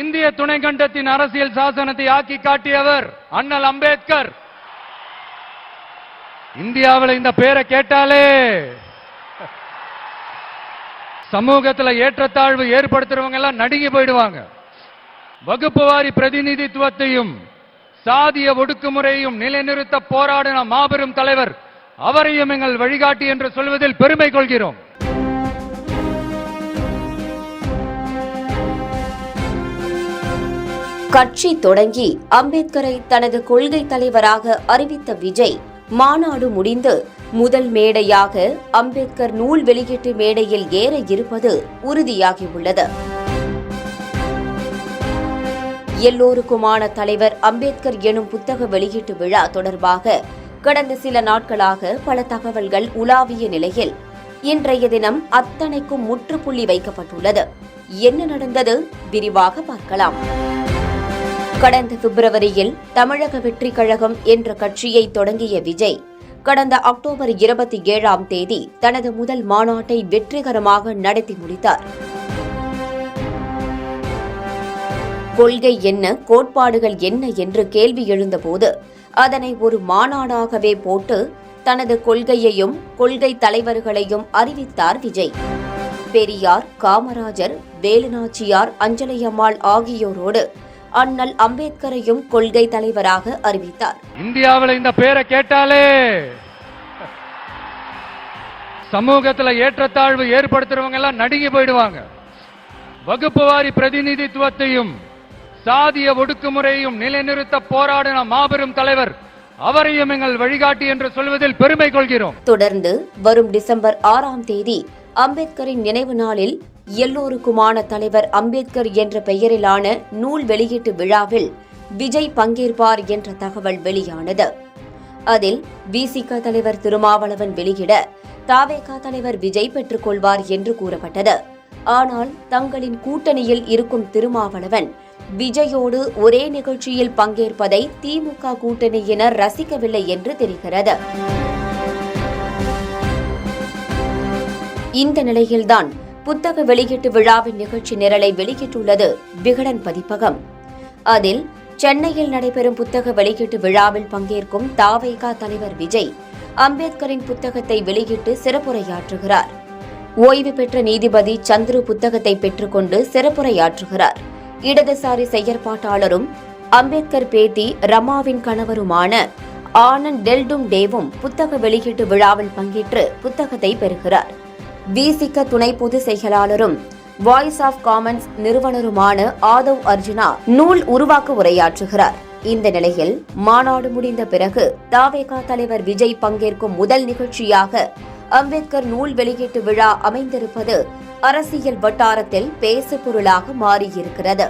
இந்திய துணைக்கண்டத்தின் அரசியல் சாசனத்தை ஆக்கி காட்டியவர் அண்ணல் அம்பேத்கர். இந்தியாவில் இந்த பேரை கேட்டாலே சமூகத்தில் ஏற்றத்தாழ்வு ஏற்படுத்துறவங்க எல்லாம் நடுங்கி போயிடுவாங்க. வகுப்பு வாரி பிரதிநிதித்துவத்தையும் சாதிய ஒடுக்குமுறையும் நிலைநிறுத்த போராடின மாபெரும் தலைவர் அவரையும் எங்கள் வழிகாட்டி என்று சொல்வதில் பெருமை கொள்கிறோம். கட்சி தொடங்கி அம்பேத்கரை தனது கொள்கை தலைவராக அறிவித்த விஜய் மாநாடு முடிந்து முதல் மேடையாக அம்பேத்கர் நூல் வெளியீட்டு மேடையில் ஏற இருப்பது உறுதியாகியுள்ளது. எல்லோருக்குமான தலைவர் அம்பேத்கர் எனும் புத்தக வெளியீட்டு விழா தொடர்பாக கடந்த சில நாட்களாக பல தகவல்கள் உலாவிய நிலையில் இன்றைய தினம் அத்தனைக்கும் முற்றுப்புள்ளி வைக்கப்பட்டுள்ளது. என்ன நடந்தது? விரிவாக பார்க்கலாம். கடந்த பிப்ரவரியில் தமிழக வெற்றிக் கழகம் என்ற கட்சியை தொடங்கிய விஜய் கடந்த அக்டோபர் இருபத்தி ஏழாம் தேதி தனது முதல் மாநாட்டை வெற்றிகரமாக நடத்தி முடித்தார். கொள்கை என்ன கோட்பாடுகள் என்ன என்று கேள்வி எழுந்தபோது அதனை ஒரு மாநாடாகவே போட்டு தனது கொள்கையையும் கொள்கை தலைவர்களையும் அறிவித்தார் விஜய். பெரியார் காமராஜர் வேலுநாச்சியார் அஞ்சலையம்மாள் ஆகியோரோடு அண்ணல் அம்பேத்கரையும் கொள்கை தலைவராக அறிவித்தார். இந்தியாவில் இந்த பேரை கேட்டாலே சமூகத்துல ஏற்றத்தாழ்வு ஏற்படுத்துறவங்க எல்லாம் நடுங்கி போயிடுவாங்க. வகுப்பு வாரி பிரதிநிதித்துவத்தையும் சாதிய ஒடுக்குமுறையையும் நிலைநிறுத்த போராடின மாபெரும் தலைவர் அவரையும் எங்கள் வழிகாட்டி என்று சொல்வதில் பெருமை கொள்கிறோம். தொடர்ந்து வரும் டிசம்பர் ஆறாம் தேதி அம்பேத்கரின் நினைவு நாளில் எல்லோருக்குமான தலைவர் அம்பேத்கர் என்ற பெயரிலான நூல் வெளியீட்டு விழாவில் விஜய் பங்கேற்பார் என்ற தகவல் வெளியானது. அதில் விசிக தலைவர் திருமாவளவன் வெளியிட தாவேகா தலைவர் விஜய் பெற்றுக் கொள்வார் என்று கூறப்பட்டது. ஆனால் தங்களின் கூட்டணியில் இருக்கும் திருமாவளவன் விஜயோடு ஒரே நிகழ்ச்சியில் பங்கேற்பதை திமுக கூட்டணியினர் ரசிக்கவில்லை என்று தெரிகிறது. இந்த நிலையில்தான் புத்தக வெளியீட்டு விழாவின் நிகழ்ச்சி நிரலை வெளியிட்டுள்ளது விகடன் பதிப்பகம். அதில் சென்னையில் நடைபெறும் புத்தக வெளியீட்டு விழாவில் பங்கேற்கும் தாவைகா தலைவர் விஜய் அம்பேத்கரின் புத்தகத்தை வெளியிட்டு சிறப்புரையாற்றுகிறார். ஓய்வு பெற்ற நீதிபதி சந்துரு புத்தகத்தை பெற்றுக்கொண்டு சிறப்புரையாற்றுகிறார். இடதுசாரி செயற்பாட்டாளரும் அம்பேத்கர் பேத்தி ரமாவின் கணவருமான ஆனந்த் டெல்டும் டேவும் புத்தக வெளியீட்டு விழாவில் பங்கேற்று புத்தகத்தை பெறுகிறார். விசிக துணை பொதுச் செயலாளரும் வாய்ஸ் ஆஃப் காமன்ஸ் நிறுவனருமான ஆதவ் அர்ஜுனா நூல் உருவாக்க உரையாற்றுகிறார். இந்த நிலையில் மாநாடு முடிந்த பிறகு தாவேகா தலைவர் விஜய் பங்கேற்கும் முதல் நிகழ்ச்சியாக அம்பேத்கர் நூல் வெளியீட்டு விழா அமைந்திருப்பது அரசியல் வட்டாரத்தில் பேசுபொருளாக மாறியிருக்கிறது.